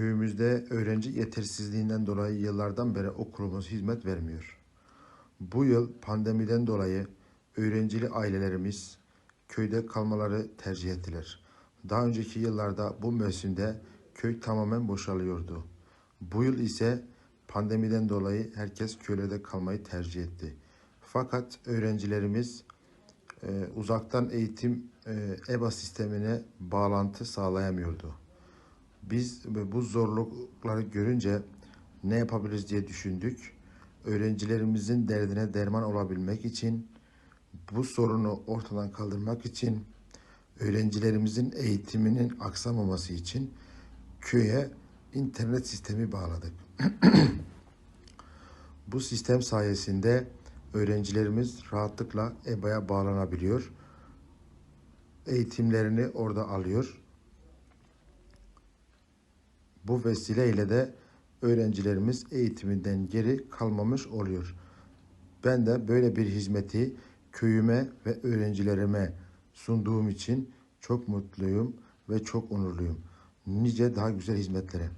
Köyümüzde öğrenci yetersizliğinden dolayı yıllardan beri okulumuz hizmet vermiyor. Bu yıl pandemiden dolayı öğrencili ailelerimiz köyde kalmaları tercih ettiler. Daha önceki yıllarda bu mevsimde köy tamamen boşalıyordu. Bu yıl ise pandemiden dolayı herkes köylerde kalmayı tercih etti. Fakat öğrencilerimiz e, uzaktan eğitim e, EBA sistemine bağlantı sağlayamıyordu. Biz bu zorlukları görünce ne yapabiliriz diye düşündük. Öğrencilerimizin derdine derman olabilmek için, bu sorunu ortadan kaldırmak için, öğrencilerimizin eğitiminin aksamaması için köye internet sistemi bağladık. bu sistem sayesinde öğrencilerimiz rahatlıkla EBA'ya bağlanabiliyor. Eğitimlerini orada alıyor. Bu vesileyle de öğrencilerimiz eğitiminden geri kalmamış oluyor. Ben de böyle bir hizmeti köyüme ve öğrencilerime sunduğum için çok mutluyum ve çok onurluyum. Nice daha güzel hizmetlere.